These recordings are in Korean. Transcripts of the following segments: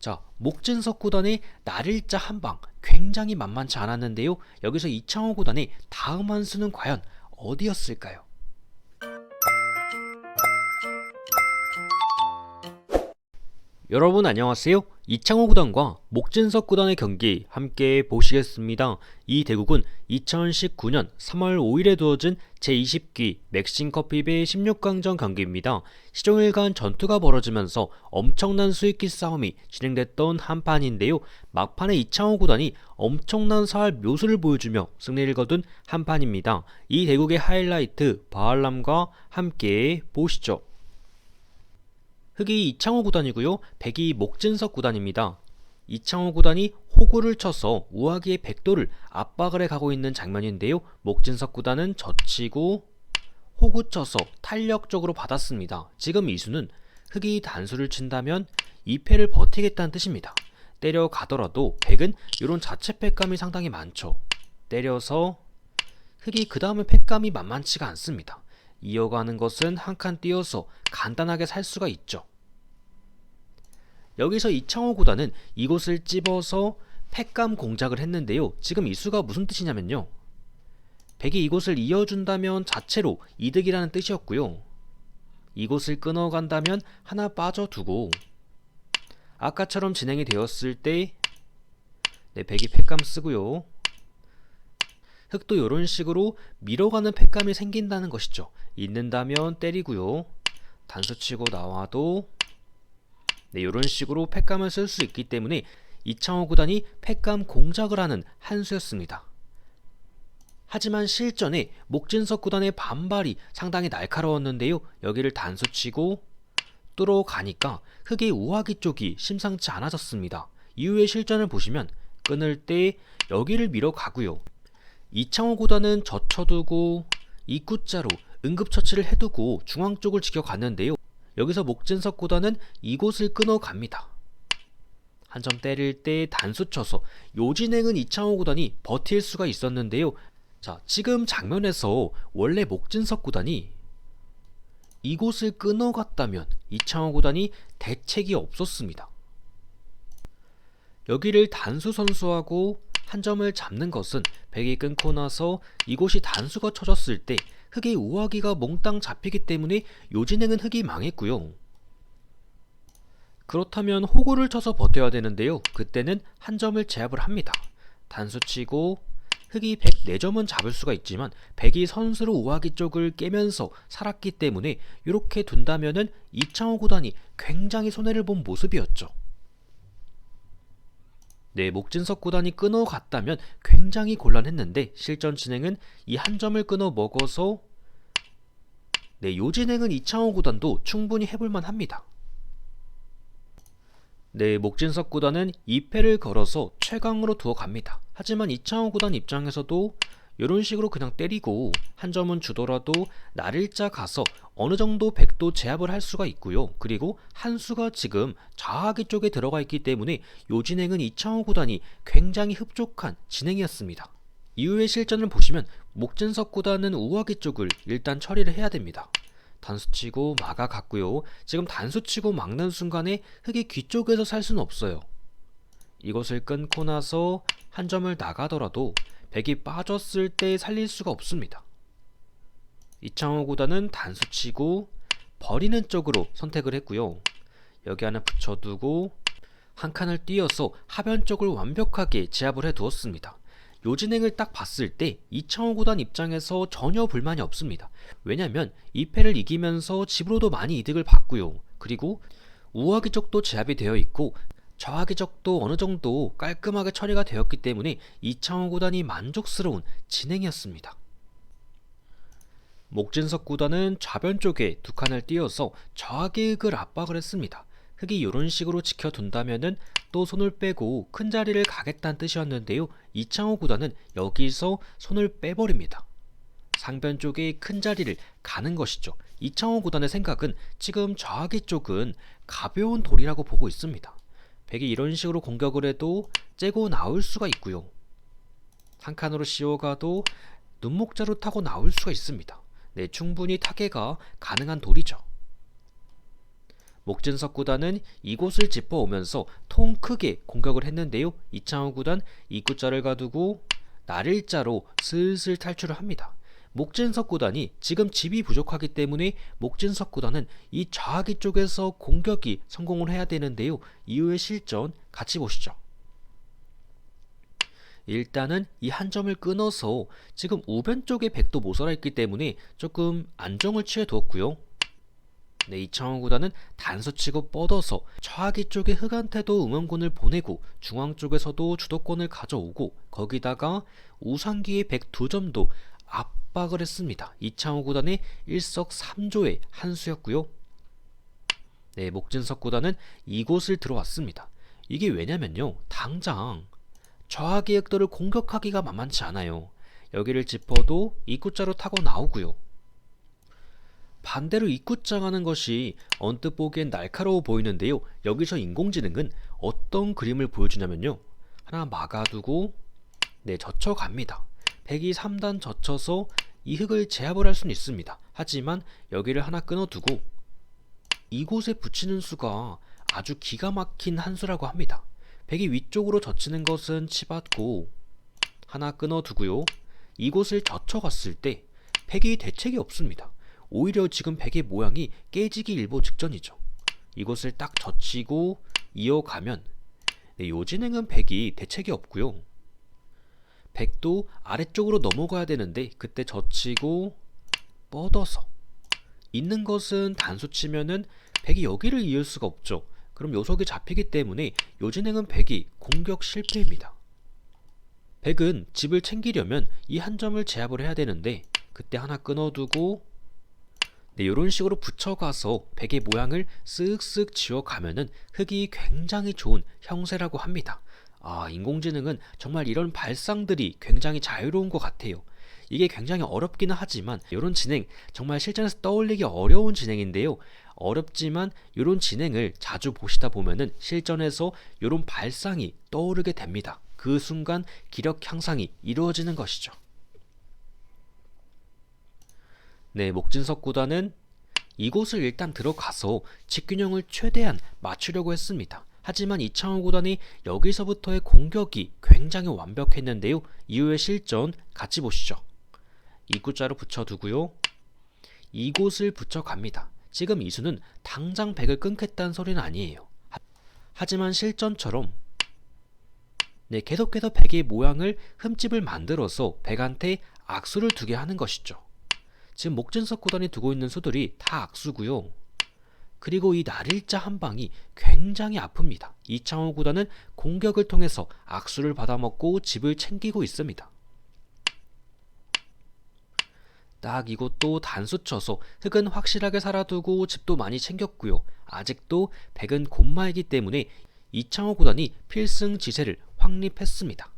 자, 목진석 구단의 날일자 한방 굉장히 만만치 않았는데요. 여기서 이창호 구단의 다음 한 수는 과연 어디였을까요? 여러분 안녕하세요. 이창호 구단과 목진석 구단의 경기 함께 보시겠습니다. 이 대국은 2019년 3월 5일에 두어진 제20기 맥싱커피배 16강전 경기입니다. 시종일관 전투가 벌어지면서 엄청난 수익기 싸움이 진행됐던 한 판인데요. 막판에 이창호 구단이 엄청난 사활 묘수를 보여주며 승리를 거둔 한 판입니다. 이 대국의 하이라이트 바알람과 함께 보시죠. 흑이 이창호 구단이고요. 백이 목진석 구단입니다. 이창호 구단이 호구를 쳐서 우아기의 백도를 압박을 해 가고 있는 장면인데요. 목진석 구단은 젖히고 호구 쳐서 탄력적으로 받았습니다. 지금 이수는 흑이 단수를 친다면 2패를 버티겠다는 뜻입니다. 때려가더라도 백은 이런 자체 패감이 상당히 많죠. 때려서 흑이 그 다음에 패감이 만만치가 않습니다. 이어가는 것은 한 칸 띄어서 간단하게 살 수가 있죠. 여기서 이창호 구단은 이곳을 찝어서 패감 공작을 했는데요. 지금 이 수가 무슨 뜻이냐면요. 백이 이곳을 이어준다면 자체로 이득이라는 뜻이었고요. 이곳을 끊어간다면 하나 빠져두고 아까처럼 진행이 되었을 때 네, 백이 패감 쓰고요. 흑도 이런 식으로 밀어가는 패감이 생긴다는 것이죠. 있는다면 때리고요. 단수 치고 나와도 네, 이런 식으로 팩감을 쓸 수 있기 때문에 이창호 구단이 팩감 공작을 하는 한 수였습니다. 하지만 실전에 목진석 구단의 반발이 상당히 날카로웠는데요. 여기를 단수치고 뚫어 가니까 흑의 우하기 쪽이 심상치 않아졌습니다. 이후의 실전을 보시면 끊을 때 여기를 밀어 가고요. 이창호 구단은 젖혀두고 입구자로 응급처치를 해두고 중앙 쪽을 지켜갔는데요. 여기서 목진석 구단은 이곳을 끊어갑니다. 한 점 때릴 때 단수 쳐서 요진행은 이창호 구단이 버틸 수가 있었는데요. 자, 지금 장면에서 원래 목진석 구단이 이곳을 끊어갔다면 이창호 구단이 대책이 없었습니다. 여기를 단수 선수하고 한 점을 잡는 것은 백이 끊고 나서 이곳이 단수가 쳐졌을 때 흑의 우아기가 몽땅 잡히기 때문에 요진행은 흑이 망했고요. 그렇다면 호구를 쳐서 버텨야 되는데요. 그때는 한 점을 제압을 합니다. 단수 치고 흑이 104점은 잡을 수가 있지만 백이 선수로 우아기 쪽을 깨면서 살았기 때문에 이렇게 둔다면은 이창호 구단이 굉장히 손해를 본 모습이었죠. 네, 목진석 구단이 끊어갔다면 굉장히 곤란했는데 실전 진행은 이 한 점을 끊어 먹어서 네, 요 진행은 이창호 구단도 충분히 해볼만 합니다. 네, 목진석 구단은 2패를 걸어서 최강으로 두어 갑니다. 하지만 이창호 구단 입장에서도 이런 식으로 그냥 때리고 한 점은 주더라도 날일자 가서 어느 정도 백도 제압을 할 수가 있고요. 그리고 한 수가 지금 좌하기 쪽에 들어가 있기 때문에 요 진행은 이창호 구단이 굉장히 흡족한 진행이었습니다. 이후의 실전을 보시면 목진석 구단은 우하기 쪽을 일단 처리를 해야 됩니다. 단수치고 막아갔고요. 지금 단수치고 막는 순간에 흑이 귀 쪽에서 살 수는 없어요. 이것을 끊고 나서 한 점을 나가더라도 백이 빠졌을 때 살릴 수가 없습니다. 이창호 구단은 단수치고 버리는 쪽으로 선택을 했고요. 여기 하나 붙여두고 한 칸을 띄어서 하변 쪽을 완벽하게 제압을 해 두었습니다. 요 진행을 딱 봤을 때 이창호 구단 입장에서 전혀 불만이 없습니다. 왜냐면 2패를 이기면서 집으로도 많이 이득을 봤고요. 그리고 우하기 쪽도 제압이 되어 있고 저하기 쪽도 어느 정도 깔끔하게 처리가 되었기 때문에 이창호 구단이 만족스러운 진행이었습니다. 목진석 구단은 좌변 쪽에 두 칸을 띄어서 저하기 흑을 압박을 했습니다. 흑이 이런 식으로 지켜둔다면은 또 손을 빼고 큰 자리를 가겠다는 뜻이었는데요. 이창호 구단은 여기서 손을 빼버립니다. 상변 쪽에 큰 자리를 가는 것이죠. 이창호 구단의 생각은 지금 저하기 쪽은 가벼운 돌이라고 보고 있습니다. 백이 이런 식으로 공격을 해도 째고 나올 수가 있고요. 한 칸으로 씌워가도 눈목자로 타고 나올 수가 있습니다. 네, 충분히 타개가 가능한 돌이죠. 목진석 구단은 이곳을 짚어오면서 통 크게 공격을 했는데요. 이창호 구단 입구자를 가두고 날일자로 슬슬 탈출을 합니다. 목진석 구단이 지금 집이 부족하기 때문에 목진석 구단은 이 좌하기 쪽에서 공격이 성공을 해야 되는데요. 이후의 실전 같이 보시죠. 일단은 이 한 점을 끊어서 지금 우변 쪽에 백도 모서라 있기 때문에 조금 안정을 취해 두었고요. 네, 이창호 구단은 단수 치고 뻗어서 좌하기 쪽에 흑한테도 응원군을 보내고 중앙 쪽에서도 주도권을 가져오고 거기다가 우상기의 백두 점도 압박을 했습니다. 이창호 구단의 일석삼조의 한 수였고요. 네, 목진석 구단은 이곳을 들어왔습니다. 이게 왜냐면요. 당장 획도를 공격하기가 만만치 않아요. 여기를 짚어도 입구자로 타고 나오고요. 반대로 입구장 하는 것이 언뜻 보기엔 날카로워 보이는데요. 여기서 인공지능은 어떤 그림을 보여주냐면요. 하나 막아두고 네 젖혀갑니다. 103단 젖혀서 이 흙을 제압을 할 수는 있습니다. 하지만 여기를 하나 끊어두고 이곳에 붙이는 수가 아주 기가 막힌 한 수라고 합니다. 백이 위쪽으로 젖히는 것은 치받고 하나 끊어두고요. 이곳을 젖혀갔을 때 백이 대책이 없습니다. 오히려 지금 백의 모양이 깨지기 일보 직전이죠. 이곳을 딱 젖히고 이어가면 네, 요 진행은 백이 대책이 없고요. 백도 아래쪽으로 넘어가야 되는데 그때 젖히고 뻗어서 있는 것은 단수 치면은 백이 여기를 이을 수가 없죠. 그럼 요석이 잡히기 때문에 요 진행은 백이 공격 실패입니다. 백은 집을 챙기려면 이 한 점을 제압을 해야 되는데 그때 하나 끊어두고 네, 이런 식으로 붙여가서 백의 모양을 쓱쓱 지워가면은 흙이 굉장히 좋은 형세라고 합니다. 아, 인공지능은 정말 이런 발상들이 굉장히 자유로운 것 같아요. 이게 굉장히 어렵기는 하지만 이런 진행 정말 실전에서 떠올리기 어려운 진행인데요. 어렵지만 이런 진행을 자주 보시다 보면은 실전에서 이런 발상이 떠오르게 됩니다. 그 순간 기력 향상이 이루어지는 것이죠. 네, 목진석 구단은 이곳을 일단 들어가서 직균형을 최대한 맞추려고 했습니다. 하지만 이창호 구단이 여기서부터의 공격이 굉장히 완벽했는데요. 이후의 실전 같이 보시죠. 입구자로 붙여두고요. 이곳을 붙여갑니다. 지금 이수는 당장 백을 끊겠다는 소리는 아니에요. 하지만 실전처럼 네, 계속해서 백의 모양을 흠집을 만들어서 백한테 악수를 두게 하는 것이죠. 지금 목진석 구단이 두고 있는 수들이 다 악수고요. 그리고 이 날일자 한 방이 굉장히 아픕니다. 이창호 구단은 공격을 통해서 악수를 받아먹고 집을 챙기고 있습니다. 딱 이것도 단수 쳐서 흙은 확실하게 살아두고 집도 많이 챙겼고요. 아직도 백은 곤마이기 때문에 이창호 구단이 필승 지세를 확립했습니다.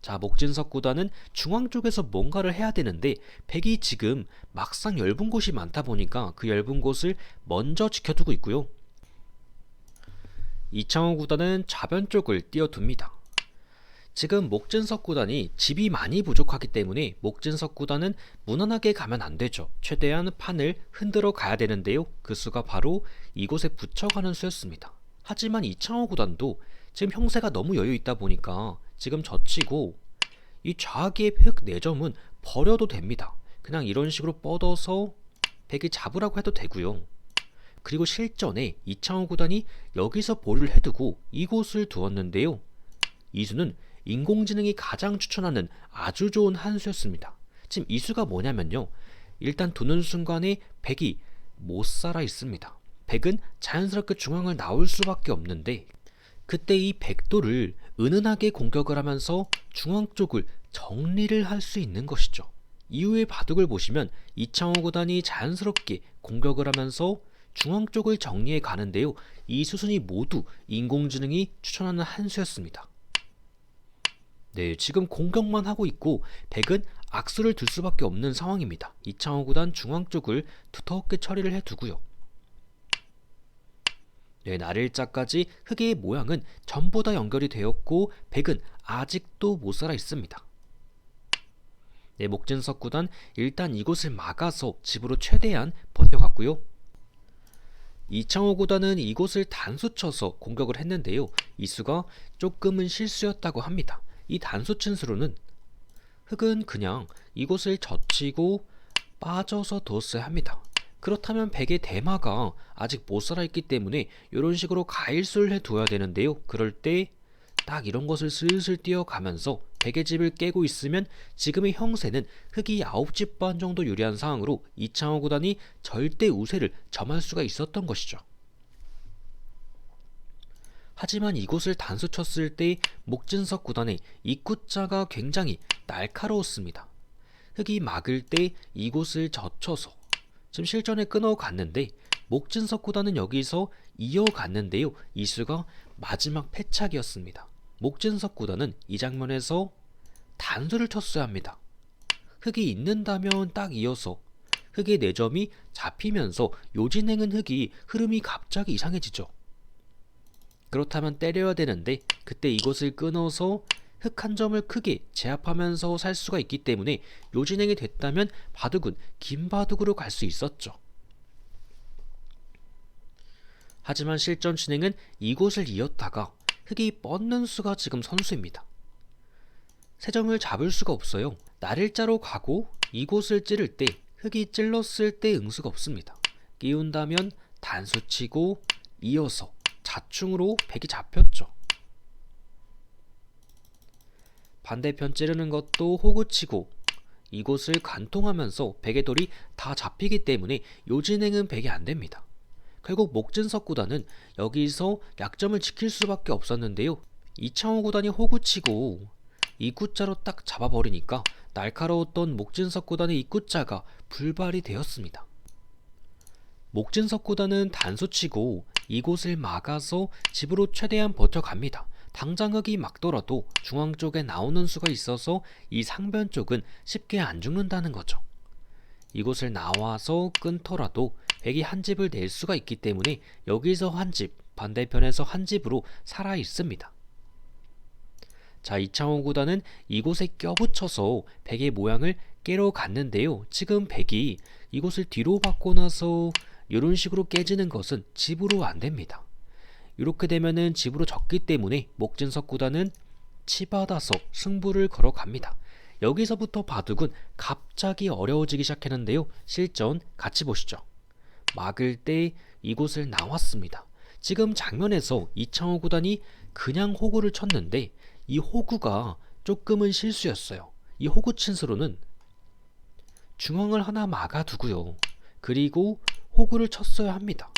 자, 목진석 구단은 중앙 쪽에서 뭔가를 해야 되는데 백이 지금 막상 얇은 곳이 많다 보니까 그 얇은 곳을 먼저 지켜두고 있고요. 이창호 구단은 좌변 쪽을 띄워둡니다. 지금 목진석 구단이 집이 많이 부족하기 때문에 목진석 구단은 무난하게 가면 안 되죠. 최대한 판을 흔들어 가야 되는데요. 그 수가 바로 이곳에 붙여가는 수였습니다. 하지만 이창호 구단도 지금 형세가 너무 여유 있다 보니까 지금 젖히고 이 좌기의 획 4점은 버려도 됩니다. 그냥 이런 식으로 뻗어서 백이 잡으라고 해도 되고요. 그리고 실전에 이창호 구단이 여기서 볼을 해두고 이곳을 두었는데요. 이수는 인공지능이 가장 추천하는 아주 좋은 한 수였습니다. 지금 이 수가 뭐냐면요. 일단 두는 순간에 백이 못 살아 있습니다. 백은 자연스럽게 중앙을 나올 수밖에 없는데 그때 이 백도를 은은하게 공격을 하면서 중앙 쪽을 정리를 할 수 있는 것이죠. 이후의 바둑을 보시면 이창호 구단이 자연스럽게 공격을 하면서 중앙 쪽을 정리해 가는데요. 이 수순이 모두 인공지능이 추천하는 한 수였습니다. 네, 지금 공격만 하고 있고 백은 악수를 둘 수밖에 없는 상황입니다. 이창호 구단 중앙 쪽을 두텁게 처리를 해두고요. 네, 날일자까지 흑의 모양은 전부 다 연결이 되었고 백은 아직도 못 살아 있습니다. 네, 목진석 구단 일단 이곳을 막아서 집으로 최대한 버텨갔고요. 이창호 구단은 이곳을 단수 쳐서 공격을 했는데요. 이 수가 조금은 실수였다고 합니다. 이 단수 친 수로는 흑은 그냥 이곳을 젖히고 빠져서 뒀어야 합니다. 그렇다면 백의 대마가 아직 못 살아있기 때문에 이런 식으로 가일수를 해둬야 되는데요. 그럴 때 딱 이런 것을 슬슬 뛰어가면서 백의 집을 깨고 있으면 지금의 형세는 흑이 9집 반 정도 유리한 상황으로 이창호 구단이 절대 우세를 점할 수가 있었던 것이죠. 하지만 이곳을 단수 쳤을 때 목진석 구단의 입구자가 굉장히 날카로웠습니다. 흑이 막을 때 이곳을 젖혀서 지금 실전에 끊어갔는데 목진석 구단은 여기서 이어갔는데요. 이수가 마지막 패착이었습니다. 목진석 구단은 이 장면에서 단수를 쳤어야 합니다. 흑이 있는다면 딱 이어서 흑의 4점이 잡히면서 요진행은 흑이 흐름이 갑자기 이상해지죠. 그렇다면 때려야 되는데 그때 이것을 끊어서 흑 한 점을 크게 제압하면서 살 수가 있기 때문에 요 진행이 됐다면 바둑은 긴 바둑으로 갈 수 있었죠. 하지만 실전 진행은 이곳을 이었다가 흑이 뻗는 수가 지금 선수입니다. 세정을 잡을 수가 없어요. 날일자로 가고 이곳을 찌를 때 흑이 찔렀을 때 응수가 없습니다. 끼운다면 단수 치고 이어서 자충으로 백이 잡혔죠. 반대편 찌르는 것도 호구치고 이곳을 관통하면서 백의 돌이 다 잡히기 때문에 요진행은 백이 안 됩니다. 결국 목진석 구단은 여기서 약점을 지킬 수밖에 없었는데요. 이창호 구단이 호구치고 이구자로 딱 잡아버리니까 날카로웠던 목진석 구단의 이구자가 불발이 되었습니다. 목진석 구단은 단수치고 이곳을 막아서 집으로 최대한 버텨갑니다. 당장 흑이 막더라도 중앙 쪽에 나오는 수가 있어서 이 상변 쪽은 쉽게 안 죽는다는 거죠. 이곳을 나와서 끊더라도 백이 한 집을 낼 수가 있기 때문에 여기서 한 집, 반대편에서 한 집으로 살아 있습니다. 자, 이창호 구단은 이곳에 껴붙여서 백의 모양을 깨러 갔는데요. 지금 백이 이곳을 뒤로 받고 나서 이런 식으로 깨지는 것은 집으로 안 됩니다. 이렇게 되면은 집으로 졌기 때문에 목진석 구단은 치받아서 승부를 걸어갑니다. 여기서부터 바둑은 갑자기 어려워지기 시작했는데요. 실전 같이 보시죠. 막을 때 이곳을 나왔습니다. 지금 장면에서 이창호 구단이 그냥 호구를 쳤는데 이 호구가 조금은 실수였어요. 이 호구 친수로는 중앙을 하나 막아두고요. 그리고 호구를 쳤어야 합니다.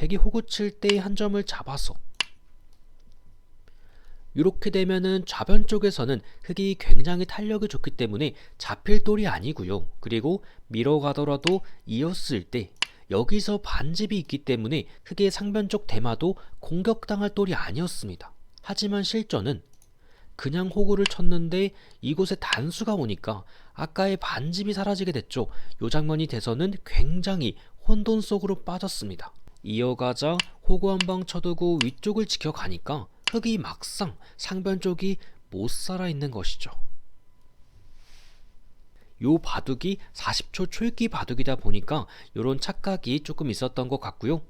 백이 호구 칠 때 한 점을 잡아서 이렇게 되면은 좌변 쪽에서는 흑이 굉장히 탄력이 좋기 때문에 잡힐 돌이 아니고요. 그리고 밀어가더라도 이었을 때 여기서 반집이 있기 때문에 흑의 상변 쪽 대마도 공격당할 돌이 아니었습니다. 하지만 실전은 그냥 호구를 쳤는데 이곳에 단수가 오니까 아까의 반집이 사라지게 됐죠. 요 장면이 돼서는 굉장히 혼돈 속으로 빠졌습니다. 이어가자 호구 한 방 쳐두고 위쪽을 지켜가니까 흑이 막상 상변 쪽이 못 살아 있는 것이죠. 요 바둑이 40초 초읽기 바둑이다 보니까 요런 착각이 조금 있었던 것 같고요.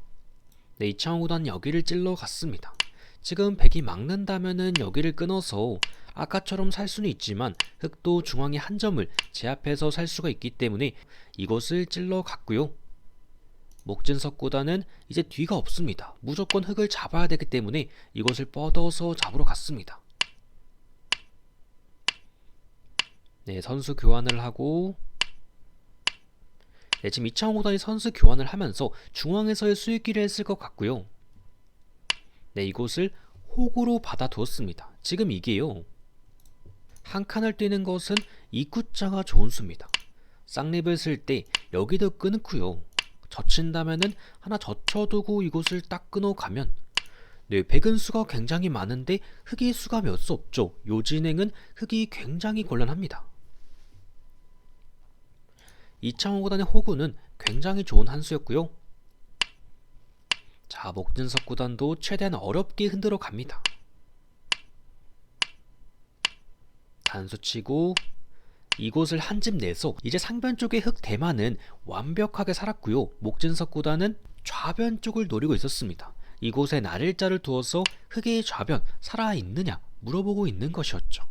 네, 이창호 구단 여기를 찔러 갔습니다. 지금 백이 막는다면은 여기를 끊어서 아까처럼 살 수는 있지만 흑도 중앙에 한 점을 제압해서 살 수가 있기 때문에 이것을 찔러 갔고요. 목진석 구단은 이제 뒤가 없습니다. 무조건 흑을 잡아야 되기 때문에 이것을 뻗어서 잡으러 갔습니다. 네, 선수 교환을 하고 네, 지금 이창호 구단이 선수 교환을 하면서 중앙에서의 수익기를 했을 것 같고요. 네, 이곳을 호구로 받아두었습니다. 지금 이게요. 한 칸을 뛰는 것은 입구자가 좋은 수입니다. 쌍립을 쓸 때 여기도 끊고요. 젖힌다면은 하나 젖혀두고 이곳을 딱 끊어가면 네, 백은 수가 굉장히 많은데 흑이 수가 몇 수 없죠. 요 진행은 흑이 굉장히 곤란합니다. 이창호 구단의 호구는 굉장히 좋은 한 수였고요. 자, 목진석 구단도 최대한 어렵게 흔들어 갑니다. 단수 치고 이곳을 한 집 내서 이제 상변 쪽의 흑 대만은 완벽하게 살았고요. 목진석 구단은 좌변 쪽을 노리고 있었습니다. 이곳에 나를자를 두어서 흑의 좌변 살아있느냐 물어보고 있는 것이었죠.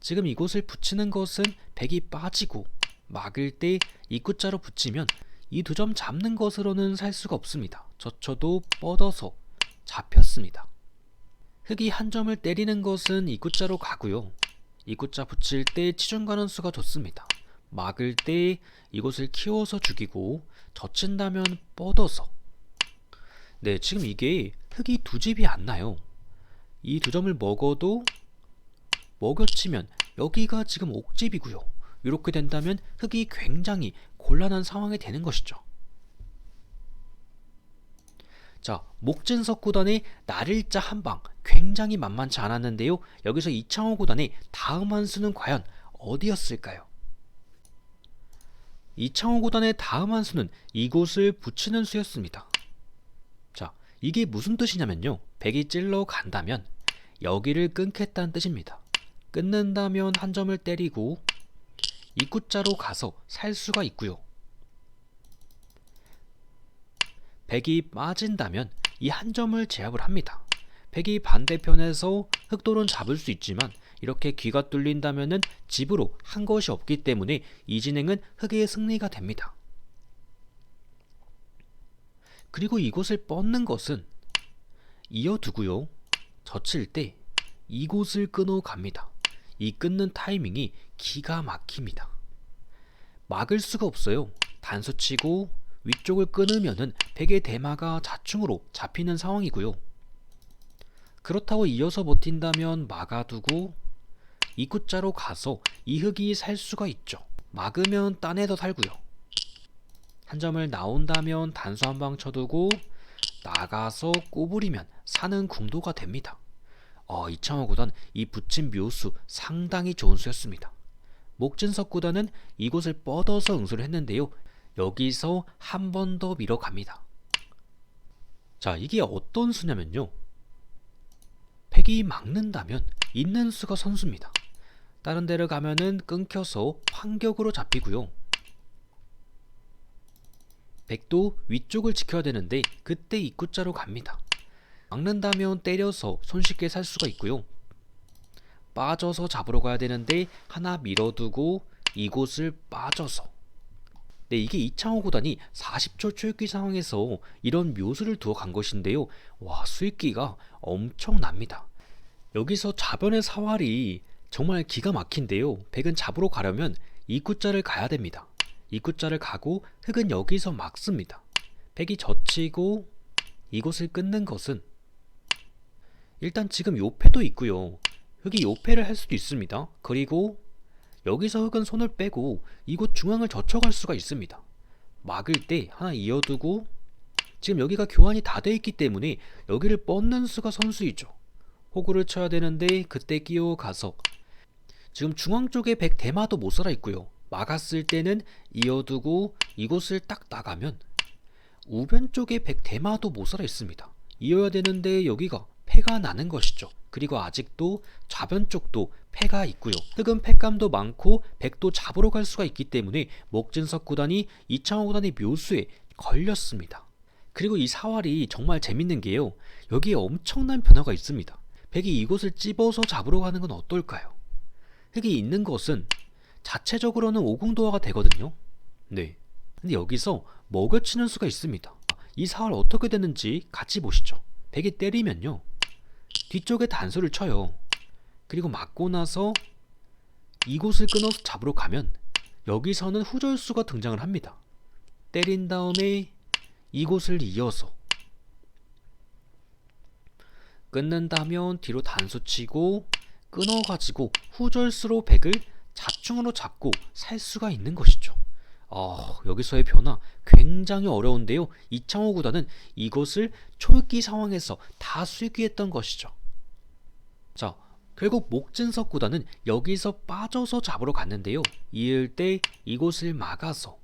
지금 이곳을 붙이는 것은 백이 빠지고 막을 때 입구자로 붙이면 이 두 점 잡는 것으로는 살 수가 없습니다. 저쳐도 뻗어서 잡혔습니다. 흑이 한 점을 때리는 것은 입구자로 가고요. 입구자 붙일 때 치중 가능수가 좋습니다. 막을 때 이곳을 키워서 죽이고 젖힌다면 뻗어서 네 지금 이게 흑이 두 집이 안 나요. 이 두 점을 먹어도 먹여치면 여기가 지금 옥집이고요. 이렇게 된다면 흑이 굉장히 곤란한 상황이 되는 것이죠. 자, 목진석 구단의 나를자 한방 굉장히 만만치 않았는데요. 여기서 이창호 구단의 다음 한 수는 과연 어디였을까요? 이창호 구단의 다음 한 수는 이곳을 붙이는 수였습니다. 자, 이게 무슨 뜻이냐면요. 백이 찔러 간다면 여기를 끊겠다는 뜻입니다. 끊는다면 한 점을 때리고 입구자로 가서 살 수가 있고요. 백이 빠진다면 이 한 점을 제압을 합니다. 백이 반대편에서 흑돌은 잡을 수 있지만 이렇게 귀가 뚫린다면은 집으로 한 것이 없기 때문에 이 진행은 흑의 승리가 됩니다. 그리고 이곳을 뻗는 것은 이어두고요. 젖힐 때 이곳을 끊어 갑니다. 이 끊는 타이밍이 기가 막힙니다. 막을 수가 없어요. 단수 치고 위쪽을 끊으면은 백의 대마가 자충으로 잡히는 상황이고요. 그렇다고 이어서 버틴다면 막아두고 입구자로 가서 이 흑이 살 수가 있죠. 막으면 딴에도 살고요. 한 점을 나온다면 단수 한 방 쳐두고 나가서 꼬부리면 사는 궁도가 됩니다. 어, 이창호 구단 이 붙인 묘수 상당히 좋은 수였습니다. 목진석 구단은 이곳을 뻗어서 응수를 했는데요. 여기서 한 번 더 밀어갑니다. 자, 이게 어떤 수냐면요. 팩이 막는다면 있는 수가 선수입니다. 다른 데를 가면은 끊겨서 환격으로 잡히고요. 백도 위쪽을 지켜야 되는데 그때 입구자로 갑니다. 막는다면 때려서 손쉽게 살 수가 있고요. 빠져서 잡으러 가야 되는데 하나 밀어두고 이곳을 빠져서 네, 이게 이창호 구단이 40초 초읽기 상황에서 이런 묘수를 두어 간 것인데요. 와, 수익기가 엄청납니다. 여기서 좌변의 사활이 정말 기가 막힌데요. 백은 잡으러 가려면 입구자를 가야 됩니다. 입구자를 가고 흑은 여기서 막습니다. 백이 젖히고 이곳을 끊는 것은 일단 지금 요패도 있고요. 흑이 요패를 할 수도 있습니다. 그리고 여기서 흑은 손을 빼고 이곳 중앙을 젖혀갈 수가 있습니다. 막을 때 하나 이어두고 지금 여기가 교환이 다 돼 있기 때문에 여기를 뻗는 수가 선수이죠. 호구를 쳐야 되는데 그때 끼어가서 지금 중앙 쪽에 백 대마도 못 살아 있고요. 막았을 때는 이어두고 이곳을 딱 나가면 우변 쪽에 백 대마도 못 살아 있습니다. 이어야 되는데 여기가 패가 나는 것이죠. 그리고 아직도 좌변 쪽도 패가 있고요. 흑은 패감도 많고 백도 잡으러 갈 수가 있기 때문에 목진석 구단이 이창호 구단의 묘수에 걸렸습니다. 그리고 이 사활이 정말 재밌는 게요. 여기에 엄청난 변화가 있습니다. 백이 이곳을 찝어서 잡으러 가는 건 어떨까요? 흑이 있는 것은 자체적으로는 오궁도화가 되거든요. 네. 근데 여기서 먹여치는 수가 있습니다. 이 사활 어떻게 되는지 같이 보시죠. 백이 때리면요. 뒤쪽에 단수를 쳐요. 그리고 맞고 나서 이곳을 끊어서 잡으러 가면 여기서는 후절수가 등장을 합니다. 때린 다음에 이곳을 이어서 끊는다면 뒤로 단수 치고 끊어가지고 후절수로 백을 자충으로 잡고 살 수가 있는 것이죠. 어, 여기서의 변화 굉장히 어려운데요. 이창호 구단은 이것을 초읽기 상황에서 다 수익기했던 것이죠. 자, 결국 목진석 구단은 여기서 빠져서 잡으러 갔는데요. 이을 때 이곳을 막아서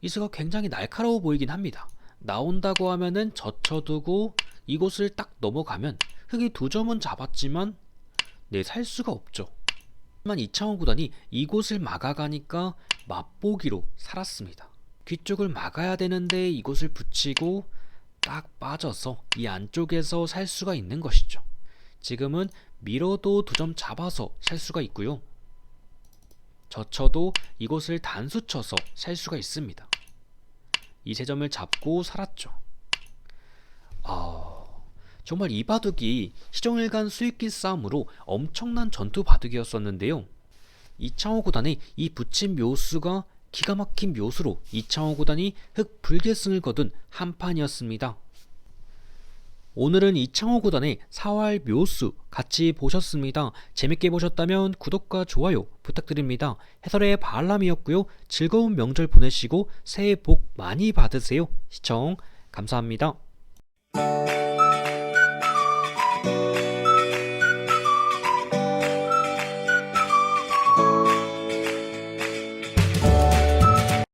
이수가 굉장히 날카로워 보이긴 합니다. 나온다고 하면은 젖혀두고 이곳을 딱 넘어가면 흑이 두 점은 잡았지만 네, 살 수가 없죠. 하지만 이창호 구단이 이곳을 막아가니까 맛보기로 살았습니다. 귀 쪽을 막아야 되는데 이곳을 붙이고 딱 빠져서 이 안쪽에서 살 수가 있는 것이죠. 지금은 밀어도 두 점 잡아서 살 수가 있고요. 젖혀도 이곳을 단수 쳐서 살 수가 있습니다. 이 세 점을 잡고 살았죠. 아, 정말 이 바둑이 시종일관 수익기 싸움으로 엄청난 전투 바둑이었었는데요. 이창호 구단의 이 붙임 묘수가 기가 막힌 묘수로 이창호 구단이 흑 불계승을 거둔 한 판이었습니다. 오늘은 이창호 구단의 사활 묘수 같이 보셨습니다. 재밌게 보셨다면 구독과 좋아요 부탁드립니다. 해설의 바람이었고요. 즐거운 명절 보내시고 새해 복 많이 받으세요. 시청 감사합니다.